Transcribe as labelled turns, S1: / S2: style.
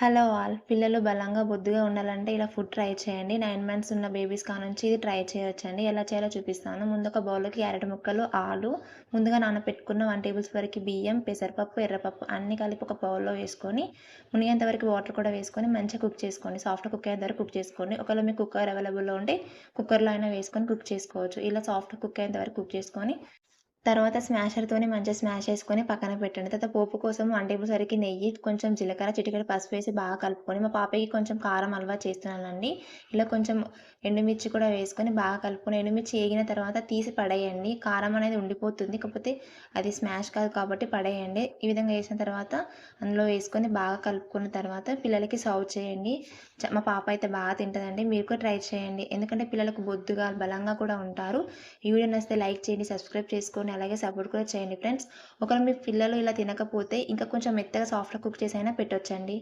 S1: Hello all. పిల్లలు బలంగా బొద్దుగా ఉండాలంటే ఇలా ఫుడ్ ట్రై చేయండి. నైన్ మంత్స్ ఉన్న బేబీస్ కానుంచి ఇది ట్రై చేయొచ్చండి. ఎలా చేయాలో చూపిస్తాను. ముందు ఒక బౌల్లోకి క్యారెట్ ముక్కలు ఆలు ముందుగా నానబెట్టుకున్న వన్ టేబుల్ వరకు బియ్యం పెసరపప్పు ఎర్రపప్పు అన్ని కలిపి ఒక బౌల్లో వేసుకొని మునిగేంత వరకు వాటర్ కూడా వేసుకొని మంచిగా కుక్ చేసుకోండి. సాఫ్ట్ కుక్ అయ్యేంత వరకు కుక్ చేసుకోండి. ఒకవేళ మీకు కుక్కర్ అవైలబుల్లో ఉంటే కుక్కర్లో అయినా వేసుకొని కుక్ చేసుకోవచ్చు. ఇలా సాఫ్ట్ కుక్ అయ్యేంత వరకు కుక్ చేసుకొని తర్వాత స్మాషర్తోని మంచిగా స్మాష్ చేసుకొని పక్కన పెట్టండి. తర్వాత పోపు కోసం వన్ టేబుల్ సరికి నెయ్యి కొంచెం జీలకర్ర చిటికెడు పసుపు వేసి బాగా కలుపుకొని మా పాపకి కొంచెం కారం అల్వా చేస్తున్నానండి. ఇలా కొంచెం ఎండుమిర్చి కూడా వేసుకొని బాగా కలుపుకొని ఎండుమిర్చి వేగిన తర్వాత తీసి పడేయండి. కారం అనేది ఉండిపోతుంది. కాకపోతే అది స్మాష్ కాదు కాబట్టి పడేయండి. ఈ విధంగా వేసిన తర్వాత అందులో వేసుకొని బాగా కలుపుకున్న తర్వాత పిల్లలకి సర్వ్ చేయండి. మా పాప అయితే బాగా తింటుందండి. మీరు కూడా ట్రై చేయండి. ఎందుకంటే పిల్లలకు బొద్దుగా బలంగా కూడా ఉంటారు. ఈ వీడియో నచ్చితే లైక్ చేయండి సబ్స్క్రైబ్ చేసుకొని అలాగే సపోర్ట్ కూడా చేయండి ఫ్రెండ్స్. ఒకవేళ మీ పిల్లలు ఇలా తినకపోతే ఇంకా కొంచెం మెత్తగా సాఫ్ట్గా కుక్ చేసి అయినా పెట్టొచ్చండి.